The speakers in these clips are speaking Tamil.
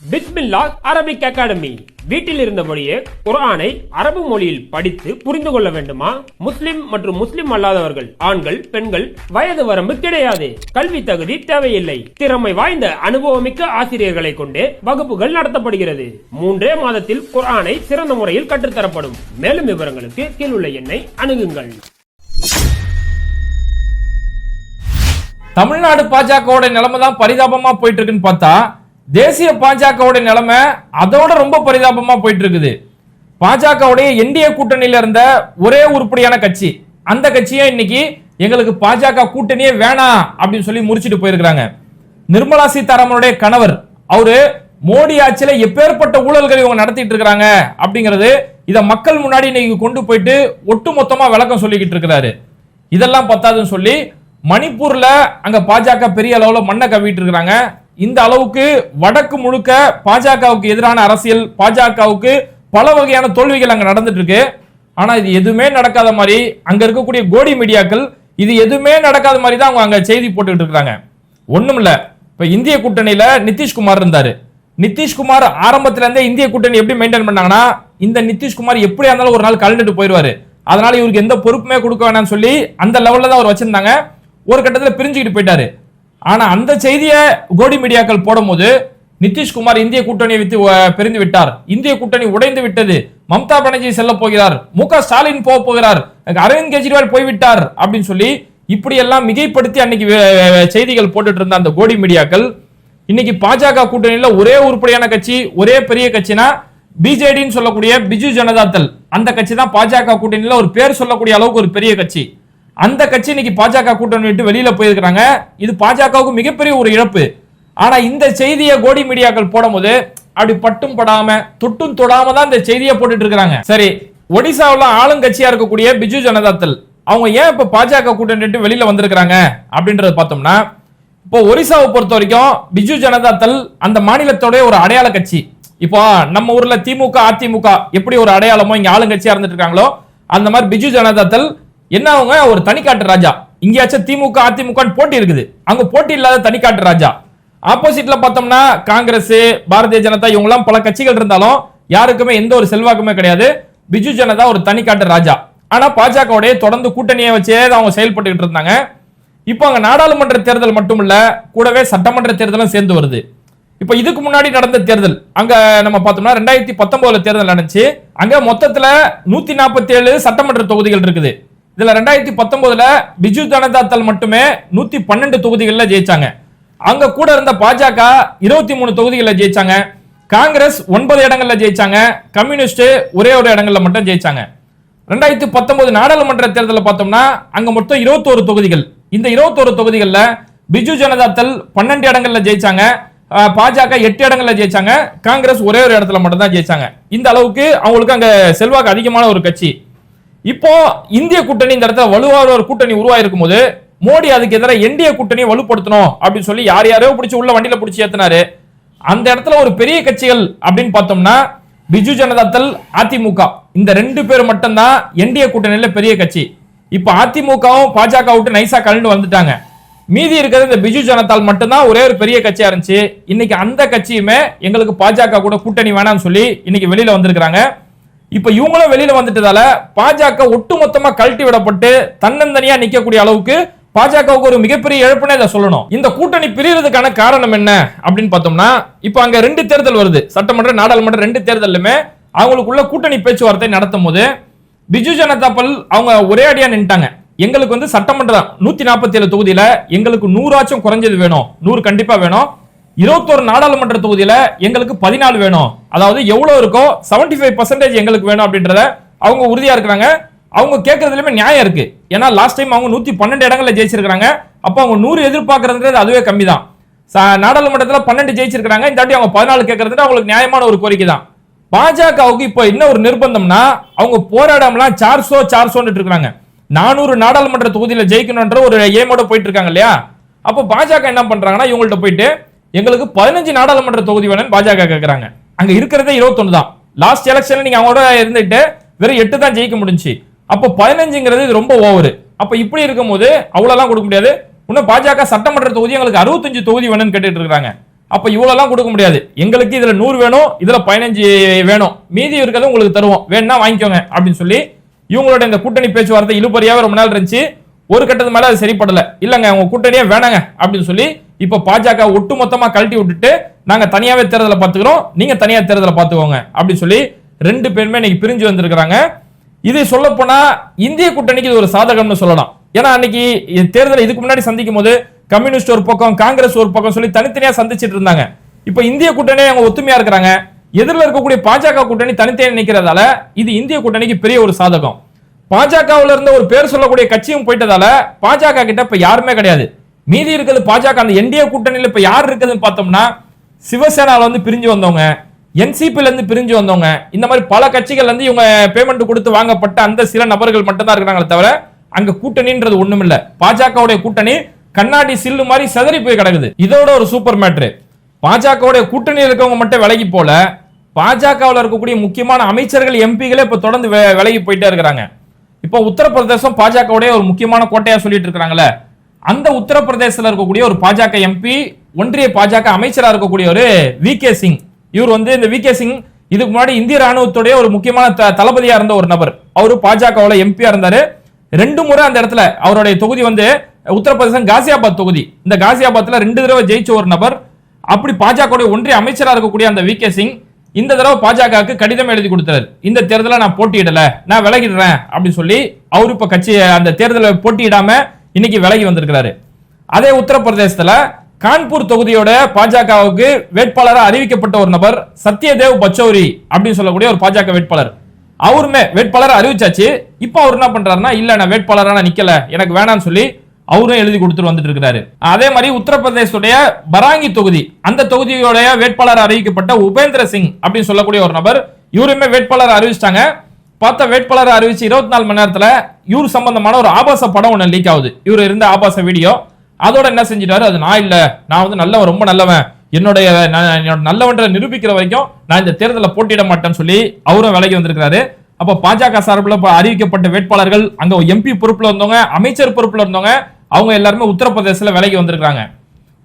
பிஸ்மில்லா அரபிக் அகாடமி. வீட்டில் இருந்தபடியே குர்ஆனை அரபு மொழியில் படித்து புரிந்து கொள்ள வேண்டுமா? முஸ்லிம் மற்றும் முஸ்லிம் அல்லாதவர்கள் ஆண்கள் பெண்கள் வயது வரம்பு கிடையாது. கல்வி தகுதி தேவையில்லை. திறமை வாய்ந்த அனுபவமிக்க ஆசிரியர்களை கொண்டே வகுப்புகள் நடத்தப்படுகிறது. மூன்றே மாதத்தில் குர்ஆனை சிறந்த முறையில் கற்றுத்தரப்படும். மேலும் விவரங்களுக்கு கீழுள்ள எண்ணை அணுகுங்கள். தமிழ்நாடு பாஜகவோட நிலைமை தான் பரிதாபமா போயிட்டு இருக்குன்னு பார்த்தா தேசிய பாஜகவுடைய நிலைமை அதோட ரொம்ப பரிதாபமா போயிட்டு இருக்குது பாஜகவுடைய என்டிஏ கூட்டணியில இருந்த ஒரே உருப்படியான கட்சி. அந்த கட்சியே இன்னைக்கு எங்களுக்கு பாஜக கூட்டணியே வேணாம் அப்படின்னு சொல்லி முறிச்சிட்டு போயிருக்கிறாங்க. நிர்மலா சீதாராமனுடைய கணவர் அவரு மோடி ஆட்சியில எப்பேற்பட்ட ஊழல்கள் இவங்க நடத்திட்டு இருக்கிறாங்க அப்படிங்கிறது இதை மக்கள் முன்னாடி இன்னைக்கு கொண்டு போயிட்டு ஒட்டுமொத்தமா விளக்கம் சொல்லிக்கிட்டு இருக்கிறாரு. இதெல்லாம் பத்தாதுன்னு சொல்லி மணிப்பூர்ல அங்க பாஜக பெரிய அளவுல மண்ணை கவிட்டு இருக்கிறாங்க. இந்த அளவுக்கு வடக்கு முழுக்க பாஜகவுக்கு எதிரான அரசியல் பாஜகவுக்கு பல வகையான தோல்விகள் அங்க நடந்துட்டு இருக்கு ஆனா இது எதுவுமே நடக்காத மாதிரி அங்க இருக்கக்கூடிய கோடி மீடியாக்கள் இது எதுவுமே நடக்காத மாதிரி தான் அவங்க அங்க செய்தி போட்டுக்கிட்டு இருக்காங்க. ஒண்ணும் இல்ல. இப்ப இந்திய கூட்டணியில நிதிஷ்குமார் இருந்தாரு. நிதிஷ்குமார் ஆரம்பத்துல இருந்தே இந்திய கூட்டணி எப்படி மெயின்டைன் பண்ணாங்கன்னா இந்த நிதிஷ்குமார் எப்படியா இருந்தாலும் ஒரு நாள் கலந்துட்டு போயிடுவாரு. அதனால இவருக்கு எந்த பொறுப்புமே கொடுக்க வேணாம்னு சொல்லி அந்த லெவல்ல தான் அவர் வச்சிருந்தாங்க. ஒரு கட்டத்துல பிரிஞ்சுக்கிட்டு போயிட்டாரு. ஆனா அந்த செய்தியை கோடி மீடியாக்கள் போடும்போது நிதிஷ்குமார் இந்திய கூட்டணியை வித்து பிரிந்து விட்டார். இந்திய கூட்டணி உடைந்து விட்டது. மம்தா பானர்ஜி செல்ல போகிறார். மு க ஸ்டாலின் போக போகிறார். அரவிந்த் கெஜ்ரிவால் போய்விட்டார் அப்படின்னு சொல்லி இப்படி எல்லாம் மிகைப்படுத்தி அன்னைக்கு செய்திகள் போட்டுட்டு இருந்த அந்த கோடி மீடியாக்கள் இன்னைக்கு பாஜக கூட்டணியில ஒரே உருப்படியான கட்சி ஒரே பெரிய கட்சினா பிஜேடின்னு சொல்லக்கூடிய பிஜு ஜனதா தள். அந்த கட்சி தான் பாஜக கூட்டணியில ஒரு பேர் சொல்லக்கூடிய அளவுக்கு ஒரு பெரிய கட்சி. அந்த கட்சி இன்னைக்கு பாஜக கூட்டணி விட்டு வெளியில போயிருக்கிறாங்க. இது பாஜகவுக்கு மிகப்பெரிய ஒரு இழப்பு. ஆனா இந்த செய்தியை கோடி மீடியாக்கள் போடும்போது அப்படி பட்டும் படாம தொட்டும் தொடாம தான் இந்த செய்தியை போட்டுட்டு இருக்காங்க சரி ஒடிசாவில் ஆளுங்கட்சியா இருக்கக்கூடிய பிஜு ஜனதா தள் அவங்க ஏன் இப்ப பாஜக கூட்டணி வெளியில வந்திருக்கிறாங்க? அப்படின்றத பார்த்தோம்னா இப்போ ஒரிசாவை பொறுத்த வரைக்கும் பிஜு ஜனதா தள் அந்த மாநிலத்தோடைய ஒரு அடையாள கட்சி. இப்போ நம்ம ஊர்ல திமுக அதிமுக எப்படி ஒரு அடையாளமோ இங்க ஆளுங்கட்சியா இருந்துட்டு இருக்காங்களோ அந்த மாதிரி பிஜு ஜனதா தள் என்ன அவங்க? ஒரு தனிக்காட்டு ராஜா. இங்கேயாச்சும் திமுக அதிமுக போட்டி இருக்குது. அங்க போட்டி இல்லாத தனிக்காட்டு ராஜா. ஆப்போசிட்ல பார்த்தோம்னா காங்கிரஸ் பாரதிய ஜனதா இவங்கெல்லாம் பல கட்சிகள் இருந்தாலும் யாருக்குமே எந்த ஒரு செல்வாக்குமே கிடையாது. பிஜு ஜனதா ஒரு தனிக்காட்டு ராஜா. ஆனா பாஜகவுடைய தொடர்ந்து கூட்டணியை வச்சே தான் அவங்க செயல்பட்டுக்கிட்டு இருந்தாங்க. இப்போ அங்க நாடாளுமன்ற தேர்தல் மட்டும் இல்ல கூடவே சட்டமன்ற தேர்தலும் சேர்ந்து வருது. இப்போ இதுக்கு முன்னாடி நடந்த தேர்தல் அங்க நம்ம பார்த்தோம்னா ரெண்டாயிரத்தி பத்தொன்பதுல தேர்தல் நடந்துச்சு. அங்க மொத்தத்துல நூத்தி நாற்பத்தி ஏழு சட்டமன்ற தொகுதிகள் இருக்குது. இதுல ரெண்டாயிரத்தி பத்தொன்பதுல பிஜு ஜனதா தள் மட்டுமே நூத்தி பன்னெண்டு தொகுதிகளில் ஜெயிச்சாங்க. அங்க கூட இருந்த பாஜக இருபத்தி மூணு தொகுதிகளில் ஜெயிச்சாங்க. காங்கிரஸ் ஒன்பது இடங்கள்ல ஜெயிச்சாங்க. கம்யூனிஸ்ட் ஒரே ஒரு இடங்கள்ல மட்டும் ஜெயிச்சாங்க. ரெண்டாயிரத்தி பத்தொன்பது நாடாளுமன்ற தேர்தலில் பார்த்தோம்னா அங்க மொத்தம் இருபத்தோரு தொகுதிகள். இந்த இருபத்தோரு தொகுதிகளில் பிஜு ஜனதா தள் பன்னெண்டு இடங்கள்ல ஜெயிச்சாங்க. பாஜக எட்டு இடங்கள்ல ஜெயிச்சாங்க. காங்கிரஸ் ஒரே ஒரு இடத்துல மட்டும் தான் ஜெயிச்சாங்க. இந்த அளவுக்கு அவங்களுக்கு அங்க செல்வாக்கு அதிகமான ஒரு கட்சி. இப்போ இந்திய கூட்டணி இந்த இடத்துல வலுவான ஒரு கூட்டணி உருவாயிருக்கும் போது மோடி அதுக்கு எதிராக என்டிஏ கூட்டணியை வலுப்படுத்தணும் அப்படின்னு சொல்லி யார் யாரையோ பிடிச்சி உள்ள வண்டியில பிடிச்சி ஏத்தினாரு. அந்த இடத்துல ஒரு பெரிய கட்சிகள் அப்படின்னு பார்த்தோம்னா பிஜு ஜனதா தள் அதிமுக. இந்த ரெண்டு பேர் மட்டும்தான் என்டிஏ கூட்டணியில பெரிய கட்சி. இப்ப அதிமுகவும் பாஜக விட்டு நைசா கலந்து வந்துட்டாங்க. மீதி இருக்கிறது இந்த பிஜு ஜனதால் மட்டும்தான் ஒரே ஒரு பெரிய கட்சியா இருந்துச்சு. இன்னைக்கு அந்த கட்சியுமே எங்களுக்கு பாஜக கூட கூட்டணி வேணாம்னு சொல்லி இன்னைக்கு வெளியில வந்திருக்கிறாங்க. இப்ப இவங்களும் வெளியில வந்துட்டதால பாஜக ஒட்டுமொத்தமா கழட்டி விடப்பட்டு தன்னந்தனியா நிக்கக்கூடிய அளவுக்கு பாஜகவுக்கு ஒரு மிகப்பெரிய இழப்புனே இதை சொல்லணும். இந்த கூட்டணி பிரியறதுக்கான காரணம் என்ன அப்படின்னு பார்த்தோம்னா இப்ப அங்க ரெண்டு தேர்தல் வருது. சட்டமன்ற நாடாளுமன்ற ரெண்டு தேர்தலுமே அவங்களுக்குள்ள கூட்டணி பேச்சுவார்த்தை நடத்தும் போது பிஜு ஜனதா பல் அவங்க ஒரே அடியா நின்ட்டாங்க எங்களுக்கு வந்து சட்டமன்றம் நூத்தி நாற்பத்தி ஏழு தொகுதியில எங்களுக்கு நூறாச்சும் குறைஞ்சது வேணும். நூறு கண்டிப்பா வேணும். இருபத்தோரு நாடாளுமன்ற தொகுதியில எங்களுக்கு பதினாலு வேணும். அதாவது எவ்வளவு இருக்கோ 75% ஃபைவ் பர்சன்டேஜ் எங்களுக்கு வேணும் அப்படின்றத அவங்க உறுதியா இருக்கிறாங்க. அவங்க கேட்கறதுலயுமே நியாயம் இருக்கு. ஏன்னா லாஸ்ட் டைம் அவங்க நூத்தி பன்னெண்டு இடங்கள்ல ஜெயிச்சிருக்காங்க அப்போ அவங்க நூறு எதிர்பார்க்கறதுன்றது அதுவே கம்மி தான் நாடாளுமன்றத்தில் பன்னெண்டு ஜெயிச்சிருக்காங்க இந்த தாட்டி அவங்க பதினாலு கேட்கறது அவங்களுக்கு நியாயமான ஒரு கோரிக்கை தான். பாஜகவுக்கு இப்போ என்ன ஒரு நிர்பந்தம்னா அவங்க போராடாமலாம் சார்சோ சார்சோன்னு இருக்காங்க நானூறு நாடாளுமன்ற தொகுதியில ஜெயிக்கணும்ன்ற ஒரு ஏமோட போயிட்டு இருக்காங்க இல்லையா? அப்போ பாஜக என்ன பண்றாங்கன்னா இவங்கள்ட்ட போயிட்டு எங்களுக்கு பதினஞ்சு நாடாளுமன்ற தொகுதி வேணும்னு பாஜக கேட்குறாங்க அங்க இருக்கிறதே 21 தான். லாஸ்ட் எலெக்ஷன்ல நீங்க அவங்களோட இருந்துட்டு வெறும் எட்டு தான் ஜெயிக்க முடிஞ்சுச்சு. அப்போ பதினஞ்சுங்கிறது இது ரொம்ப ஓவர். அப்ப இப்படி இருக்கும்போது அவ்வளவுலாம் கொடுக்க முடியாது. இன்னும் பாஜக சட்டமன்ற தொகுதி எங்களுக்கு அறுபத்தஞ்சு தொகுதி வேணும்னு கேட்டுட்டு இருக்காங்க அப்ப இவ்வளவுலாம் கொடுக்க முடியாது. எங்களுக்கு இதுல நூறு வேணும் இதுல பதினஞ்சு வேணும். மீதி இருக்கிறது உங்களுக்கு தருவோம். வேணும்னா வாங்கிக்கோங்க அப்படின்னு சொல்லி இவங்களோட இந்த கூட்டணி பேச்சுவார்த்தை இழுபறியாவே ரொம்ப நாள் இருந்துச்சு. ஒரு கட்டத்து மேல அது சரிப்படல. இல்லங்க உங்க கூட்டணியே வேணாங்க அப்படின்னு சொல்லி இப்ப பாஜக ஒட்டுமொத்தமாக கழட்டி விட்டுட்டு நாங்க தனியாவே தேர்தலை பார்த்துக்கிறோம். நீங்க தனியா தேர்தலை பார்த்துக்கோங்க. அப்படின்னு சொல்லி ரெண்டு பேருமே இன்னைக்கு பிரிஞ்சு வந்திருக்கிறாங்க. இது சொல்ல போனா இந்திய கூட்டணிக்கு இது ஒரு சாதகம்னு சொல்லலாம். ஏன்னா அன்னைக்கு தேர்தலை இதுக்கு முன்னாடி சந்திக்கும் போது கம்யூனிஸ்ட் ஒரு பக்கம் காங்கிரஸ் ஒரு பக்கம் சொல்லி தனித்தனியா சந்திச்சிட்டு இருந்தாங்க. இப்ப இந்திய கூட்டணி அவங்க ஒத்துமையா இருக்கிறாங்க. எதிரில் இருக்கக்கூடிய பாஜக கூட்டணி தனித்தனியா நிக்கிறதால இது இந்திய கூட்டணிக்கு பெரிய ஒரு சாதகம். பாஜகவுல இருந்த ஒரு பேர் சொல்லக்கூடிய கட்சியும் போயிட்டதால பாஜக கிட்ட இப்ப யாருமே கிடையாது. மீதி இருக்கிறது பாஜக. அந்த என்டிஏ கூட்டணியில் இப்போ யார் இருக்குதுன்னு பார்த்தோம்னா சிவசேனாவில் வந்து பிரிஞ்சு வந்தவங்க என்சிபிலேருந்து பிரிஞ்சு வந்தவங்க இந்த மாதிரி பல கட்சிகள்லேருந்து இவங்க பேமெண்ட் கொடுத்து வாங்கப்பட்ட அந்த சில நபர்கள் மட்டும்தான் இருக்கிறாங்களே தவிர அங்கே கூட்டணின்றது ஒன்றும் இல்லை. பாஜகவுடைய கூட்டணி கண்ணாடி சில்லு மாதிரி சிதறி போய் கிடக்குது. இதோட ஒரு சூப்பர் மேட்ரு. பாஜகவுடைய கூட்டணியில் இருக்கவங்க மட்டும் விலகி போல பாஜகவில் இருக்கக்கூடிய முக்கியமான அமைச்சர்கள் எம்பிகளே இப்போ தொடர்ந்து விலகி போயிட்டே இருக்கிறாங்க. இப்போ உத்தரப்பிரதேசம் பாஜகவுடைய ஒரு முக்கியமான கோட்டையாக சொல்லிட்டு இருக்கிறாங்களே அந்த உத்தரப்பிரதேசத்தில் இருக்கக்கூடிய ஒரு பாஜக எம்பி ஒன்றிய பாஜக அமைச்சராக இருக்கக்கூடிய ஒரு வி கே சிங் இவர் வந்து இந்த வி கே சிங் இதுக்கு முன்னாடி இந்திய ராணுவத்துடைய ஒரு முக்கியமான த- தளபதியா இருந்த ஒரு நபர். அவரு பாஜகவில் எம்பியா இருந்தாரு. ரெண்டு முறை அந்த இடத்துல அவருடைய தொகுதி வந்து உத்தரப்பிரதேசம் காசியாபாத் தொகுதி. இந்த காசியாபாத்ல ரெண்டு தடவை ஜெயிச்ச ஒரு நபர். அப்படி பாஜக ஒன்றிய அமைச்சராக இருக்கக்கூடிய அந்த வி கே சிங் இந்த தடவை பாஜகவுக்கு கடிதம் எழுதி கொடுத்தாரு. இந்த தேர்தலை நான் போட்டியிடல நான் விலகிடுறேன் அப்படின்னு சொல்லி அவர் இப்ப கட்சி அந்த தேர்தலை போட்டியிடாம இன்னைக்கு விலகி வந்திருக்கிறாரு. அதே உத்தரப்பிரதேசத்துல கான்பூர் தொகுதியோட பாஜகவுக்கு வேட்பாளராக அறிவிக்கப்பட்ட ஒரு நபர் சத்யதேவ் பச்சௌரி அப்படின்னு சொல்லக்கூடிய ஒரு பாஜக வேட்பாளர். அவருமே வேட்பாளர் அறிவிச்சாச்சு. இப்போ அவர் என்ன பண்றாருன்னா இல்ல நான் வேட்பாளரா நிக்கல. எனக்கு வேணாம்னு சொல்லி அவரும் எழுதி கொடுத்துட்டு வந்துட்டு இருக்கிறாரு. அதே மாதிரி உத்தரப்பிரதேசத்துடைய பராங்கி தொகுதி அந்த தொகுதியோடைய வேட்பாளர் அறிவிக்கப்பட்ட உபேந்திர சிங் அப்படின்னு சொல்லக்கூடிய ஒரு நபர் இவருமே வேட்பாளர் அறிவிச்சிட்டாங்க. பார்த்த வேட்பாளரை அறிவிச்சு இருபத்தி நாலு மணி நேரத்தில் இவர் சம்பந்தமான ஒரு ஆபாச படம் ஒன்று லீக் ஆகுது. இவர் இருந்த ஆபாச வீடியோ அதோட என்ன செஞ்சிட்டாரு? அது நான் இல்லை. நான் வந்து நல்லவன் ரொம்ப நல்லவன். என்னுடைய நான் என்னோட நல்லவன்ற நிரூபிக்கிற வரைக்கும் நான் இந்த தேர்தலில் போட்டியிட மாட்டேன்னு சொல்லி அவரும் விலகி வந்திருக்கிறாரு. அப்போ பாஜக சார்பில் அறிவிக்கப்பட்ட வேட்பாளர்கள் அங்கே எம்பி பொறுப்பில் இருந்தவங்க அமைச்சர் பொறுப்பில் இருந்தவங்க அவங்க எல்லாருமே உத்தரப்பிரதேசத்தில் விலகி வந்திருக்காங்க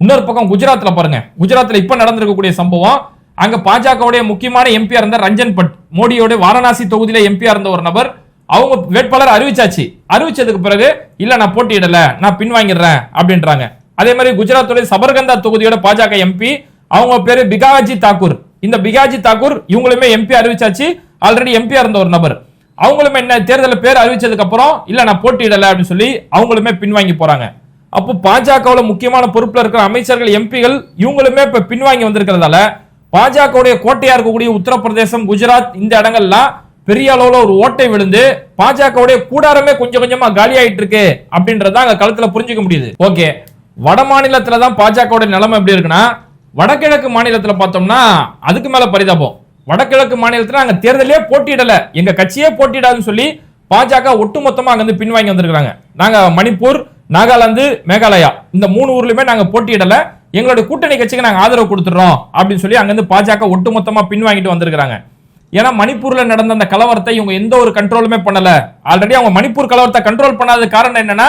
இன்னொரு பக்கம் குஜராத்தில் பாருங்க. குஜராத்தில் இப்போ நடந்திருக்கக்கூடிய சம்பவம் அங்க பாஜகவுடைய முக்கியமான எம்பியா இருந்த ரஞ்சன் பட் மோடியோட வாரணாசி தொகுதியில எம்பியா இருந்த ஒரு நபர். அவங்க வேட்பாளர் அறிவிச்சாச்சு. அறிவிச்சதுக்கு பிறகு இல்ல நான் போட்டியிடல நான் பின்வாங்கிடுறேன் அப்படின்றாங்க. அதே மாதிரி குஜராத்துடைய சபர்கந்தா தொகுதியோட பாஜக எம்பி அவங்க பேரு பிகாஜி தாக்கூர். இந்த பிகாஜி தாக்கூர் இவங்களுமே எம்பி அறிவிச்சாச்சு. ஆல்ரெடி எம்பியா இருந்த ஒரு நபர். அவங்களுமே என்ன தேர்தலில் பேர் அறிவிச்சதுக்கு அப்புறம் இல்ல நான் போட்டியிடல அப்படின்னு சொல்லி அவங்களுமே பின்வாங்கி போறாங்க. அப்போ பாஜகவுல முக்கியமான பொறுப்புல இருக்கிற அமைச்சர்கள் எம்பிகள் இவங்களுமே இப்ப பின்வாங்கி வந்திருக்கிறதால பாஜகவுடைய கோட்டையா இருக்கக்கூடிய உத்தரப்பிரதேசம் குஜராத் இந்த இடங்கள்லாம் பெரிய அளவுல ஒரு ஓட்டை விழுந்து பாஜகவுடைய கூடாரமே கொஞ்சம் கொஞ்சமா காலி ஆயிட்டு இருக்கு அப்படின்றத அங்க களத்துல புரிஞ்சுக்க முடியுது. ஓகே. வட மாநிலத்துல தான் பாஜகவுடைய நிலைமை எப்படி இருக்குன்னா வடகிழக்கு மாநிலத்துல பார்த்தோம்னா அதுக்கு மேல பரிதாபம். வடகிழக்கு மாநிலத்துல அங்க தேர்தலே போட்டியிடல. எங்க கட்சியே போட்டியிடாதுன்னு சொல்லி பாஜக ஒட்டுமொத்தமா அங்கேருந்து பின்வாங்கி வந்திருக்காங்க நாங்க மணிப்பூர் நாகாலாந்து மேகாலயா இந்த மூணு ஊர்லயுமே நாங்க போட்டியிடல. எங்களுடைய கூட்டணி கட்சிக்கு நாங்கள் ஆதரவு கொடுத்துட்றோம் அப்படின்னு சொல்லி அங்கேருந்து பாஜக ஒட்டுமொத்தமாக பின்வாங்கிட்டு வந்திருக்கிறாங்க. ஏன்னா மணிப்பூரில் நடந்த அந்த கலவரத்தை இவங்க எந்த ஒரு கண்ட்ரோலுமே பண்ணலை. ஆல்ரெடி அவங்க மணிப்பூர் கலவரத்தை கண்ட்ரோல் பண்ணாத காரணம் என்னன்னா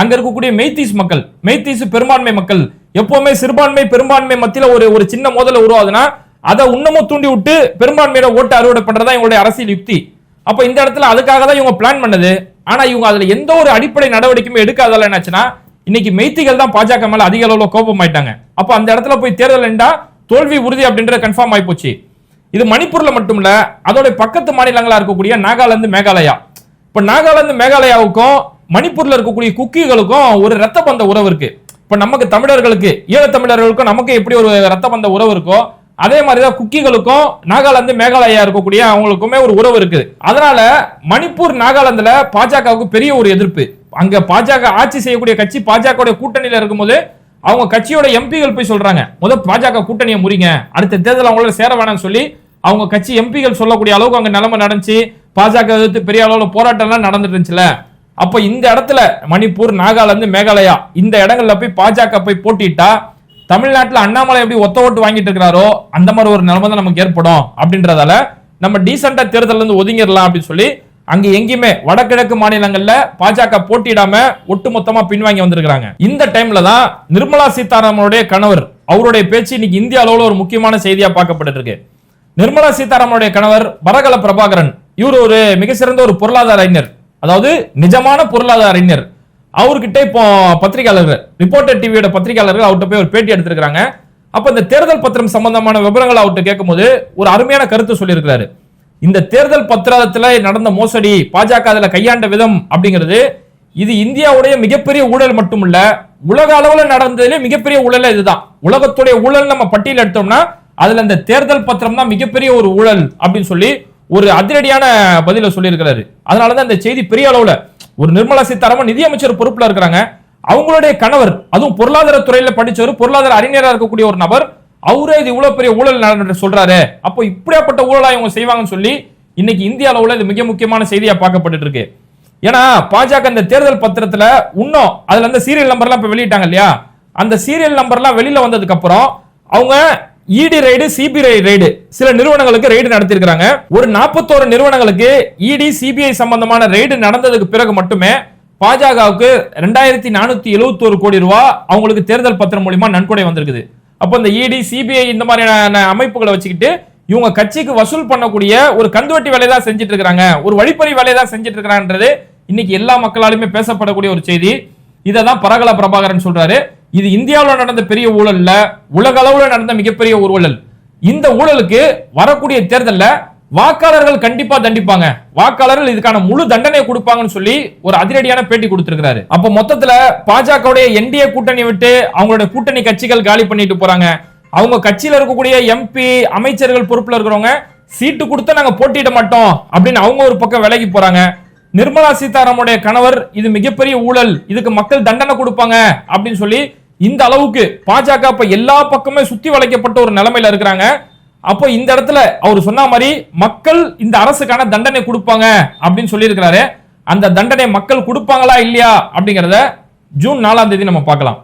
அங்க இருக்கக்கூடிய மெய்தீஸ் மக்கள் மெய்தீஸ் பெரும்பான்மை மக்கள். எப்பவுமே சிறுபான்மை பெரும்பான்மை மத்தியில் ஒரு ஒரு சின்ன மோதலை உருவாகுதுன்னா அதை இன்னமும் தூண்டி விட்டு பெரும்பான்மையோட ஓட்டு அறுவடை பண்றதா இவங்களுடைய அரசியல் யுக்தி. அப்ப இந்த இடத்துல அதுக்காக தான் இவங்க பிளான் பண்ணது. ஆனா இவங்க அதுல எந்த ஒரு அடிப்படை நடவடிக்கையுமே எடுக்காதால என்னாச்சுன்னா இன்னைக்கு மெய்த்திகள் தான் பாஜக மேல அதிக அளவுல கோபம் ஆயிட்டாங்க அப்ப அந்த இடத்துல போய் தேர்தல் என்றா தோல்வி உறுதி அப்படின்றது கன்ஃபார்ம் ஆகி போச்சு இது மணிப்பூர்ல மட்டும் இல்ல அதோட பக்கத்து மாநிலங்களா இருக்கக்கூடிய நாகாலாந்து மேகாலயா. இப்ப நாகாலாந்து மேகாலயாவுக்கும் மணிப்பூர்ல இருக்கக்கூடிய குக்கிகளுக்கும் ஒரு ரத்த பந்த உறவு இருக்கு. இப்ப நமக்கு தமிழர்களுக்கு ஈழத் தமிழர்களுக்கும் நமக்கு எப்படி ஒரு ரத்த பந்த உறவு இருக்கோ அதே மாதிரிதான் குக்கிகளுக்கும் நாகாலாந்து மேகாலயா இருக்கக்கூடிய அவங்களுக்குமே ஒரு உறவு இருக்குது அதனால மணிப்பூர் நாகாலாந்துல பாஜகவுக்கு பெரிய ஒரு எதிர்ப்பு. அங்க பாஜக ஆட்சி செய்யக்கூடிய கட்சி பாஜக கூட்டணியில இருக்கும்போது அவங்க கட்சியோட எம்பிகள் போய் சொல்றாங்க முதல் பாஜக கூட்டணியை முறிங்க அடுத்த தேர்தல் அவங்களோட சேர வேணாம்னு சொல்லி அவங்க கட்சி எம்பிகள் சொல்லக்கூடிய அளவுக்கு அங்க நிலைமை நடந்துச்சு. பாஜக எதிர்த்து பெரிய அளவுல போராட்டம்லாம் நடந்துட்டு இருந்துச்சுல. அப்ப இந்த இடத்துல மணிப்பூர் நாகாலாந்து மேகாலயா இந்த இடங்கள்ல போய் பாஜக போய் போட்டிட்டா தமிழ்நாட்டில் அண்ணாமலை எப்படி ஒத்த ஓட்டு வாங்கிட்டு இருக்கிறாரோ அந்த மாதிரி ஒரு நிலைமை தான் நமக்கு ஏற்படும். அப்படின்றதால நம்ம டீசெண்டா தேர்தல் இருந்து ஒதுங்கிடலாம் அப்படின்னு சொல்லி அங்கு எங்கேயுமே வடகிழக்கு மாநிலங்கள்ல பாஜக போட்டியிடாம ஒட்டுமொத்தமா பின்வாங்கி வந்திருக்கிறாங்க. இந்த டைம்ல தான் நிர்மலா சீதாராமனுடைய கணவர் அவருடைய பேச்சு இன்னைக்கு இந்திய அளவுல ஒரு முக்கியமான செய்தியா பார்க்கப்பட்டு இருக்கு நிர்மலா சீதாராமனுடைய கணவர் வரகல பிரபாகரன் இவர் ஒரு மிக சிறந்த ஒரு பொருளாதார அறிஞர். அதாவது நிஜமான பொருளாதார அறிஞர். அவர்கிட்ட இப்போ பத்திரிகையாளர்கள் ரிப்போர்ட்டர் டிவியோட பத்திரிகையாளர்கள் அவர்கிட்ட போய் ஒரு பேட்டி எடுத்திருக்காங்க அப்ப இந்த தேர்தல் பத்திரம் சம்பந்தமான விவரங்கள் அவர்கிட்ட கேட்கும்போது ஒரு அருமையான கருத்து சொல்லியிருக்கிறாரு. இந்த தேர்தல் பத்திரத்துல நடந்த மோசடி பாஜக அதில் கையாண்ட விதம் அப்படிங்கிறது இது இந்தியாவுடைய மிகப்பெரிய ஊழல் மட்டுமல்ல உலக அளவில் நடந்ததுலேயே மிகப்பெரிய ஊழல் இதுதான். உலகத்துடைய ஊழல் நம்ம பட்டியல் எடுத்தோம்னா அதுல இந்த தேர்தல் பத்திரம் தான் மிகப்பெரிய ஒரு ஊழல் அப்படின்னு சொல்லி ஒரு அதிரடியான பதில சொல்லியிருக்கிறாரு. அதனாலதான் இந்த செய்தி பெரிய அளவுல ஒரு நிர்மலா சீதாராமன் நிதியமைச்சர் பொறுப்புல இருக்கிறாங்க. அவங்களுடைய கணவர் அதுவும் பொருளாதார துறையில படிச்சவர் பொருளாதார அறிஞராக இருக்கக்கூடிய ஒரு நபர் அவரே இது இவ்வளவு பெரிய ஊழல் நடந்துட்டு சொல்றாரு. அப்போ இப்படியாப்பட்ட ஊழலா இவங்க செய்வாங்கன்னு சொல்லி இன்னைக்கு இந்திய அளவுல இது மிக முக்கியமான செய்தியா பார்க்கப்பட்டு இருக்கு. ஏன்னா பாஜக இந்த தேர்தல் பத்திரத்துல இன்னும் அதுல அந்த சீரியல் நம்பர்லாம் இப்ப வெளியிட்டாங்க இல்லையா? அந்த சீரியல் நம்பர்லாம் வெளியில வந்ததுக்கு அப்புறம் அவங்க இடி ரைடு சிபிஐ ரைடு சில நிறுவனங்களுக்கு ரைடு நடத்திருக்கிறாங்க ஒரு நாற்பத்தோரு நிறுவனங்களுக்கு இடி சிபிஐ சம்பந்தமான ரைடு நடந்ததுக்கு பிறகு மட்டுமே பாஜகவுக்கு ரெண்டாயிரத்தி நானூத்தி எழுபத்தோரு கோடி ரூபாய் அவங்களுக்கு தேர்தல் பத்திரம் மூலியமா நன்கொடை வந்திருக்குது. அப்போ இந்த இடி சிபிஐ இந்த மாதிரியான அமைப்புகளை வச்சுக்கிட்டு இவங்க கட்சிக்கு வசூல் பண்ணக்கூடிய ஒரு கந்துவட்டி வேலையை தான் செஞ்சுட்டு இருக்கிறாங்க ஒரு வழிப்பறி வேலையை தான் செஞ்சுட்டு இருக்கிறான்றது இன்னைக்கு எல்லா மக்களாலுமே பேசப்படக்கூடிய ஒரு செய்தி. இதை தான் பரகல பிரபாகரன் சொல்றாரு. இது இந்தியாவில் நடந்த பெரிய ஊழல் இல்ல உலக அளவில் நடந்த மிகப்பெரிய ஒரு ஊழல். இந்த ஊழலுக்கு வரக்கூடிய தேர்தலில் வாக்காளர்கள் கண்டிப்பா தண்டிப்பாங்க. வாக்காளர்கள் இதுக்கான முழு தண்டனை கொடுப்பாங்கன்னு சொல்லி ஒரு அதிரடியான பேட்டி கொடுத்திருக்கிறாரு. அப்ப மொத்தத்துல பாஜகவுடைய என்டிஏ கூட்டணி விட்டு அவங்களுடைய கூட்டணி கட்சிகள் காலி பண்ணிட்டு போறாங்க. அவங்க கட்சியில இருக்கக்கூடிய எம்பி அமைச்சர்கள் பொறுப்புல இருக்கிறவங்க சீட்டு கொடுத்து நாங்க போட்டியிட மாட்டோம் அப்படின்னு அவங்க ஒரு பக்கம் விலகி போறாங்க. நிர்மலா சீதாராமனுடைய கணவர் இது மிகப்பெரிய ஊழல் இதுக்கு மக்கள் தண்டனை கொடுப்பாங்க அப்படின்னு சொல்லி இந்த அளவுக்கு பாஜக இப்ப எல்லா பக்கமே சுத்தி வளைக்கப்பட்ட ஒரு நிலைமையில இருக்கிறாங்க. அப்போ இந்த இடத்துல அவர் சொன்ன மாதிரி மக்கள் இந்த அரசுக்கான தண்டனை கொடுப்பாங்க அப்படின்னு சொல்லியிருக்கிறாரு. அந்த தண்டனை மக்கள் கொடுப்பாங்களா இல்லையா அப்படிங்கறத ஜூன் நாலாம் தேதி நம்ம பார்க்கலாம்.